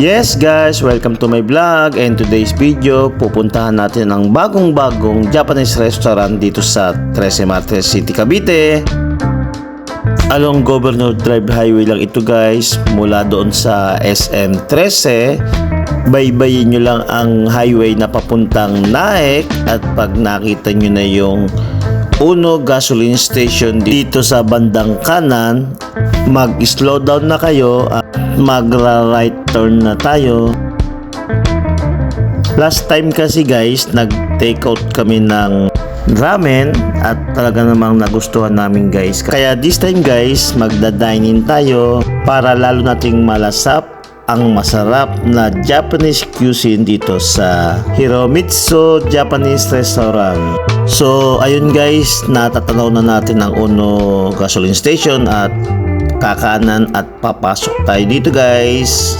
Yes guys, welcome to my vlog and today's video pupuntahan natin ang bagong-bagong Japanese restaurant dito sa 13 Martes City, Cavite. Along Governor Drive Highway lang ito guys, mula doon sa SM 13. Baybayin nyo lang ang highway na papuntang Naik at pag nakita nyo na yung Uno Gasoline Station dito sa bandang kanan, mag-slow down na kayo at magra-right turn na tayo. Last time kasi guys, nag-take out kami ng ramen at talaga namang nagustuhan namin guys. Kaya this time guys, magda-dine-in tayo para lalo nating malasap ang masarap na Japanese cuisine dito sa Hiromitsu Japanese Restaurant. So, ayun guys, natatanaw na natin ang Uno Gasoline Station at kakanan at papasok tayo dito guys.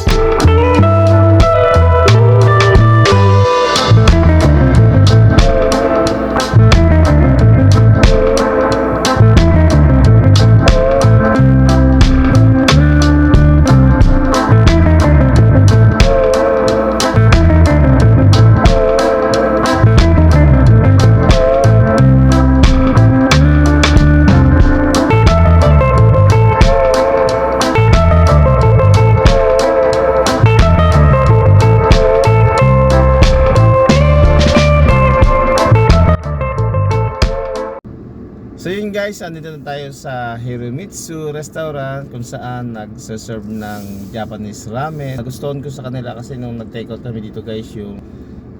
Guys, andito na tayo sa Hiromitsu Restaurant kung saan nagsaserve ng Japanese ramen. Nagustuhan ko sa kanila kasi nung nag-take out kami dito guys yung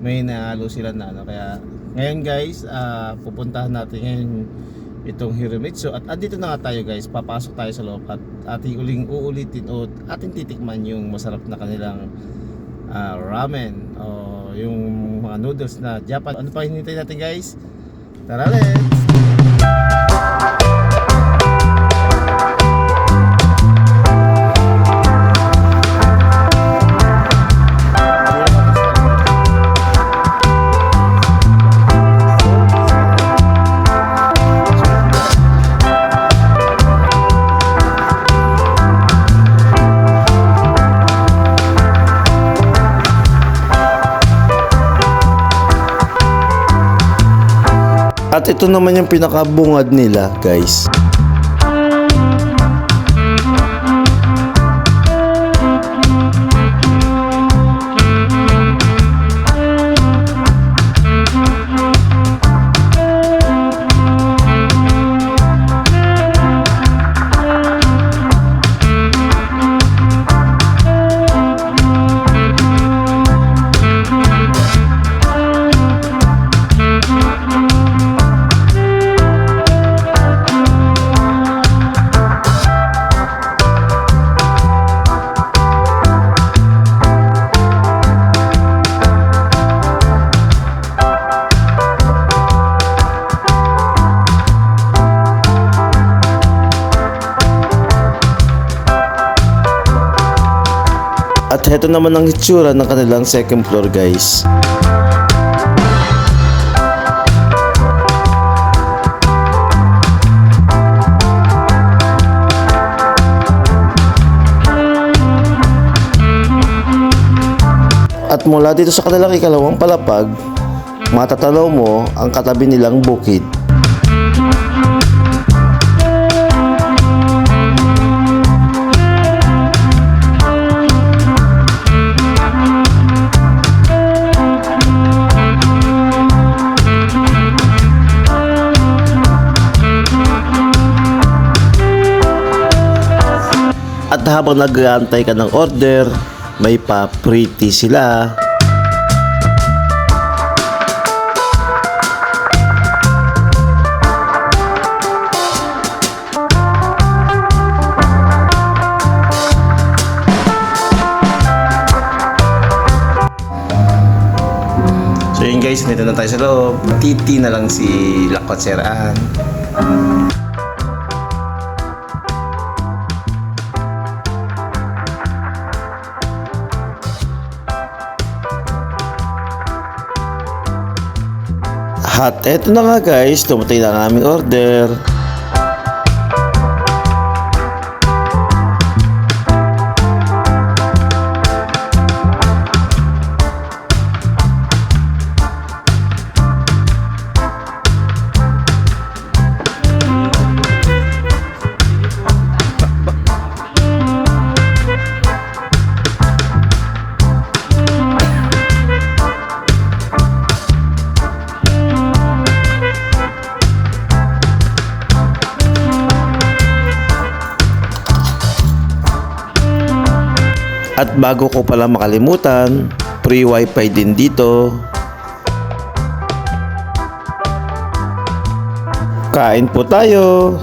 may nahalo sila na ano. Kaya ngayon guys, ah, pupuntahan natin ngayon itong Hiromitsu at andito na nga tayo guys, papasok tayo sa loob at ating uling uulitin o ating titikman yung masarap na kanilang ah, ramen o yung mga noodles na Japan. Ano pa hinintay natin guys? Tara let's! Thank you. At ito naman yung pinakabungad nila, guys. At heto naman ang hitsura ng kanilang second floor, guys. At mula dito sa kanilang ikalawang palapag, matatanaw mo ang katabi nilang bukid. At habang nag-aantay ka ng order, may pa-pretty sila. So yun guys, nito na tayo sa loob. Titi na lang si Lakot At eto na nga guys, tumatay na ang aming order. At bago ko pala makalimutan, free wifi din dito. Kain po tayo!